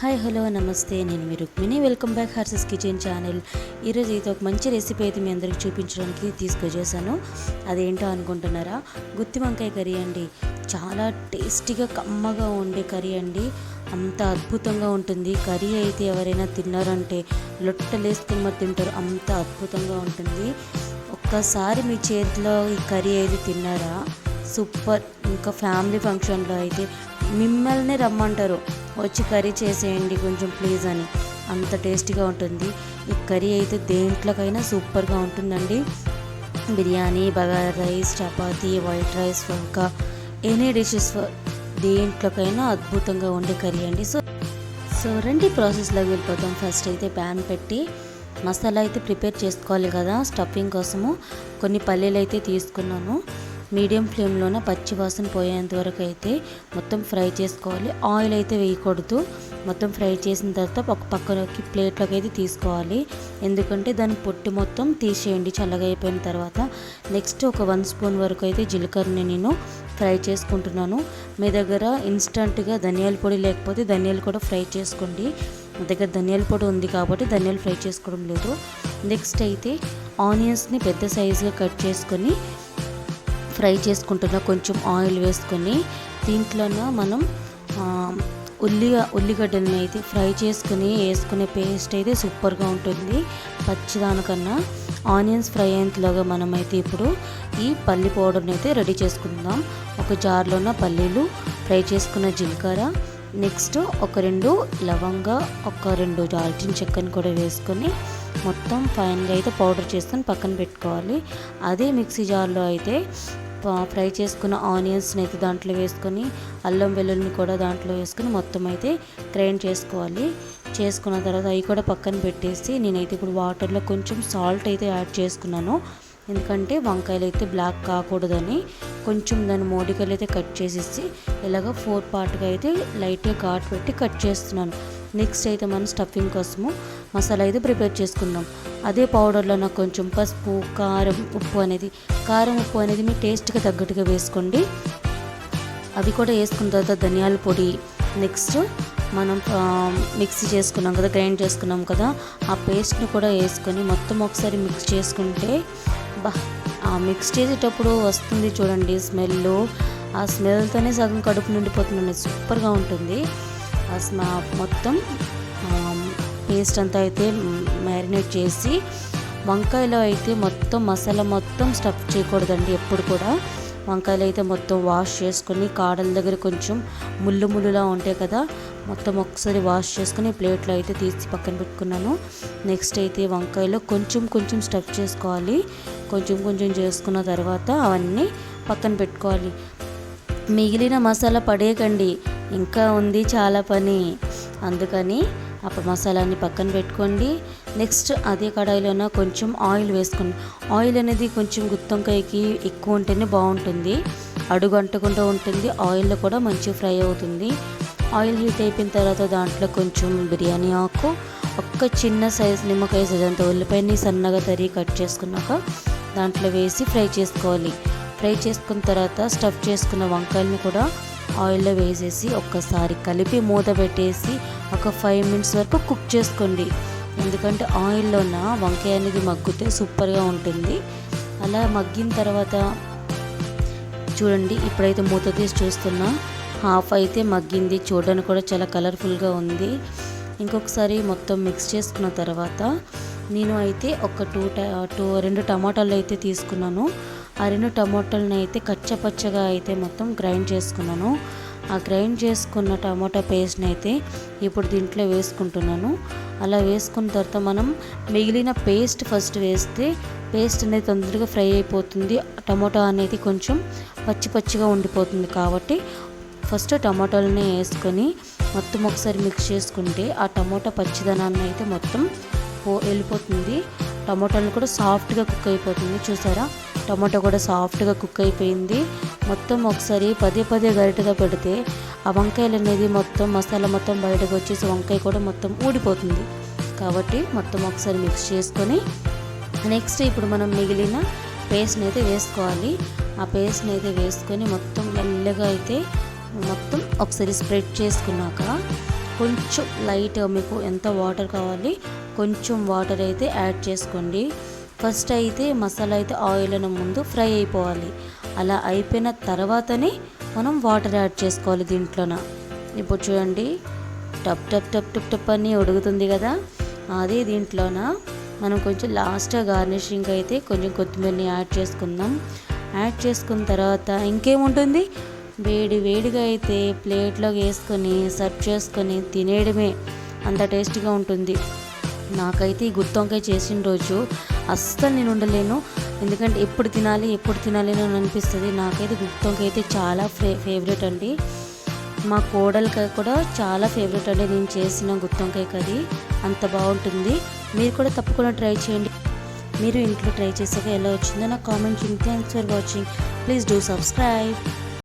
Hi hello నమస్తే. నేను మీ రుక్మిణి. వెల్కమ్ బ్యాక్ హర్సెస్ కిచెన్ ఛానల్. ఈరోజు ఇది ఒక మంచి రెసిపీ అయితే మీ అందరికి చూపించడానికి తీసుకొచ్చేసాను. అదేంటో అనుకుంటున్నారా? గుత్తి వంకాయ కర్రీ అండి. చాలా టేస్టీగా కమ్మగా ఉండే కర్రీ అండి. అంత అద్భుతంగా ఉంటుంది. కర్రీ అయితే ఎవరైనా తిన్నారంటే లొట్టలేసుకుని మరి తింటారు. అంత అద్భుతంగా ఉంటుంది. ఒక్కసారి మీ చేతిలో ఈ కర్రీ అయితే తిన్నారా? సూపర్. ఇంకా ఫ్యామిలీ ఫంక్షన్లో అయితే మిమ్మల్ని రమ్మంటారు. వచ్చి కర్రీ చేసేయండి కొంచెం ప్లీజ్ అని. అంత టేస్టీగా ఉంటుంది. ఈ కర్రీ అయితే దేంట్లోకైనా సూపర్గా ఉంటుందండి. Biryani bagara rice chapati white rice వంక ఎనీ డిషెస్ దేంట్లోకైనా అద్భుతంగా ఉండే కర్రీ అండి. సో సో రండి ప్రాసెస్లోకి వెళ్ళిపోతాం. ఫస్ట్ అయితే ప్యాన్ పెట్టి మసాలా అయితే ప్రిపేర్ చేసుకోవాలి కదా స్టఫింగ్ కోసము. కొన్ని పల్లీలు అయితే తీసుకున్నాను. మీడియం ఫ్లేమ్లోన పచ్చి వాసన పోయేంత వరకు అయితే మొత్తం ఫ్రై చేసుకోవాలి. ఆయిల్ అయితే వేయకూడదు. మొత్తం ఫ్రై చేసిన తర్వాత ఒక పక్కనకి ప్లేట్లోకి అయితే తీసుకోవాలి. ఎందుకంటే దాని పొట్టి మొత్తం తీసేయండి చల్లగా అయిపోయిన తర్వాత. నెక్స్ట్ ఒక వన్ స్పూన్ వరకు అయితే జీలకర్రని నేను ఫ్రై చేసుకుంటున్నాను. మీ దగ్గర ఇన్స్టంట్గా ధనియాల పొడి లేకపోతే ధనియాలు కూడా ఫ్రై చేసుకోండి. మా దగ్గర ధనియాల పొడి ఉంది కాబట్టి ధనియాలు ఫ్రై చేసుకోవడం లేదు. నెక్స్ట్ అయితే ఆనియన్స్ని పెద్ద సైజుగా కట్ చేసుకొని ఫ్రై చేసుకుంటున్న కొంచెం ఆయిల్ వేసుకొని. దీంట్లోన మనం ఉల్లి ఉల్లిగడ్డలను అయితే ఫ్రై చేసుకుని వేసుకునే పేస్ట్ అయితే సూపర్గా ఉంటుంది. పచ్చిదానికన్నా ఆనియన్స్ ఫ్రై అయినలాగా మనమైతే ఇప్పుడు ఈ పల్లి పౌడర్ని అయితే రెడీ చేసుకుందాం. ఒక జార్లోన పల్లీలు ఫ్రై చేసుకున్న జీలకర్ర నెక్స్ట్ ఒక రెండు లవంగా ఒక రెండు దాల్చిన చెక్కను కూడా వేసుకొని మొత్తం ఫైన్గా అయితే పౌడర్ చేసుకొని పక్కన పెట్టుకోవాలి. అదే మిక్సీ జార్లో అయితే ఫ్రై చేసుకున్న ఆనియన్స్ని అయితే దాంట్లో వేసుకొని అల్లం వెల్లుల్లిని కూడా దాంట్లో వేసుకొని మొత్తం అయితే గ్రైండ్ చేసుకోవాలి. చేసుకున్న తర్వాత అవి కూడా పక్కన పెట్టేసి నేనైతే ఇప్పుడు వాటర్లో కొంచెం సాల్ట్ అయితే యాడ్ చేసుకున్నాను. ఎందుకంటే వంకాయలు అయితే బ్లాక్ కాకూడదని కొంచెం దాని మోడికలు అయితే కట్ చేసేసి ఇలాగ ఫోర్ పార్ట్గా అయితే లైట్గా ఘాట్ పెట్టి కట్ చేస్తున్నాను. నెక్స్ట్ అయితే మనం స్టఫింగ్ కోసము మసాలా అయితే ప్రిపేర్ చేసుకుందాం. అదే పౌడర్లో నాకు కొంచెం పసుపు కారం ఉప్పు అనేది కారం ఉప్పు అనేది మీ టేస్ట్కి తగ్గట్టుగా వేసుకోండి. అవి కూడా వేసుకున్న తర్వాత ధనియాల పొడి నెక్స్ట్ మనం మిక్సీ చేసుకున్నాం కదా గ్రైండ్ చేసుకున్నాం కదా ఆ పేస్ట్ని కూడా వేసుకొని మొత్తం ఒకసారి మిక్స్ చేసుకుంటే బా ఆ మిక్స్ చేసేటప్పుడు వస్తుంది చూడండి స్మెల్ ఆ స్మెల్తోనే సగం కడుపు నిండిపోతుందండి సూపర్గా ఉంటుంది. ఆ స్మా మొత్తం పేస్ట్ అంతా అయితే మ్యారినేట్ చేసి వంకాయలో అయితే మొత్తం మసాలా మొత్తం స్టఫ్ చేయకూడదండి ఎప్పుడు కూడా. వంకాయలు అయితే మొత్తం వాష్ చేసుకొని కాడల దగ్గర కొంచెం ముళ్ళు ముళ్ళులా ఉంటాయి కదా మొత్తం ఒకసారి వాష్ చేసుకుని ప్లేట్లో అయితే తీసి పక్కన పెట్టుకున్నాను. నెక్స్ట్ అయితే వంకాయలో కొంచెం కొంచెం స్టఫ్ చేసుకోవాలి. కొంచెం కొంచెం చేసుకున్న తర్వాత అవన్నీ పక్కన పెట్టుకోవాలి. మిగిలిన మసాలా పడేయకండి. ఇంకా ఉంది చాలా పని. అందుకని ఆ మసాలాని పక్కన పెట్టుకోండి. నెక్స్ట్ అదే కడాయిలోన కొంచెం ఆయిల్ వేసుకోండి ఆయిల్ అనేది కొంచెం గుత్తొంకాయకి ఎక్కువ ఉంటేనే బాగుంటుంది. అడుగు అంటకుండా ఉంటుంది. ఆయిల్లో కూడా మంచిగా ఫ్రై అవుతుంది. ఆయిల్ హీట్ అయిపోయిన తర్వాత దాంట్లో కొంచెం బిర్యానీ ఆకు ఒక్క చిన్న సైజ్ నిమ్మకాయ సైజ్ అంత ఉల్లిపాయని సన్నగా తరిగి కట్ చేసుకున్నాక దాంట్లో వేసి ఫ్రై చేసుకోవాలి. ఫ్రై చేసుకున్న తర్వాత స్టఫ్ చేసుకున్న వంకాయలను కూడా ఆయిల్లో వేసేసి ఒక్కసారి కలిపి మూత పెట్టేసి ఒక ఫైవ్ మినిట్స్ వరకు కుక్ చేసుకోండి. ఎందుకంటే ఆయిల్లోన వంకాయ అనేది మగ్గితే సూపర్గా ఉంటుంది. అలా మగ్గిన తర్వాత చూడండి ఇప్పుడైతే మూత తీసి చూస్తున్నా. హాఫ్ అయితే మగ్గింది. చూడడానికి కూడా చాలా కలర్ఫుల్గా ఉంది. ఇంకొకసారి మొత్తం మిక్స్ చేసుకున్న తర్వాత నేను అయితే ఒక టూ టూ రెండు టమాటాలు అయితే తీసుకున్నాను. ఆ రెండు టమాటాలను అయితే కచ్చపచ్చగా అయితే మొత్తం గ్రైండ్ చేసుకున్నాను. ఆ గ్రైండ్ చేసుకున్న టమాటా పేస్ట్ని అయితే ఇప్పుడు దీంట్లో వేసుకుంటున్నాను. అలా వేసుకున్న తర్వాత మనం మిగిలిన పేస్ట్ ఫస్ట్ వేస్తే పేస్ట్ అనేది తొందరగా ఫ్రై అయిపోతుంది. టమాటా అనేది కొంచెం పచ్చి పచ్చిగా ఉండిపోతుంది కాబట్టి ఫస్ట్ టమాటాలని వేసుకొని మొత్తం ఒకసారి మిక్స్ చేసుకుంటే ఆ టమాటా పచ్చిదనాన్ని అయితే మొత్తం పో వెళ్ళిపోతుంది. టమాటాలు కూడా సాఫ్ట్గా కుక్ అయిపోతుంది. చూసారా? టమాటో కూడా సాఫ్ట్గా కుక్ అయిపోయింది. మొత్తం ఒకసారి పదే పదే గరిటగా పెడితే ఆ వంకాయలు అనేది మొత్తం మసాలా మొత్తం బయటకు వచ్చేసి వంకాయ కూడా మొత్తం ఊడిపోతుంది. కాబట్టి మొత్తం ఒకసారి మిక్స్ చేసుకొని నెక్స్ట్ ఇప్పుడు మనం మిగిలిన పేస్ట్ని అయితే వేసుకోవాలి. ఆ పేస్ట్ని అయితే వేసుకొని మొత్తం మెల్లగా అయితే మొత్తం ఒకసారి స్ప్రెడ్ చేసుకున్నాక కొంచెం లైట్ మీకు ఎంత వాటర్ కావాలి కొంచెం వాటర్ అయితే యాడ్ చేసుకోండి. ఫస్ట్ అయితే మసాలా అయితే ఆయిల్ అన్న ముందు ఫ్రై అయిపోవాలి. అలా అయిపోయిన తర్వాతనే మనం వాటర్ యాడ్ చేసుకోవాలి దీంట్లోన. ఇప్పుడు చూడండి. టప్ టప్ టప్ టప్ టప్ అని ఉడుకుతుంది కదా. అదే దీంట్లోన మనం కొంచెం లాస్ట్గా గార్నిషింగ్ అయితే కొంచెం కొత్తిమీరని యాడ్ చేసుకుందాం. యాడ్ చేసుకున్న తర్వాత ఇంకేముంటుంది? వేడి వేడిగా అయితే ప్లేట్లో వేసుకొని సర్వ్ చేసుకొని తినేయడమే అంత టేస్టీగా ఉంటుంది. నాకైతే ఈ గుత్తొంకాయ చేసిన రోజు అస్సలు నేను ఉండలేను. ఎందుకంటే ఎప్పుడు తినాలి ఎప్పుడు తినాలి అని అనిపిస్తుంది. నాకైతే గుత్తొంకాయ అయితే చాలా ఫే ఫేవరెట్ అండి. మా కోడలకి కూడా చాలా ఫేవరెట్ అండి నేను చేసిన గుత్తొంకాయ కర్రీ. అంత బాగుంటుంది. మీరు కూడా తప్పకుండా ట్రై చేయండి. మీరు ఇంట్లో ట్రై చేసాక ఎలా వచ్చిందో నాకు కామెంట్ చేయండి. Thanks for watching please do subscribe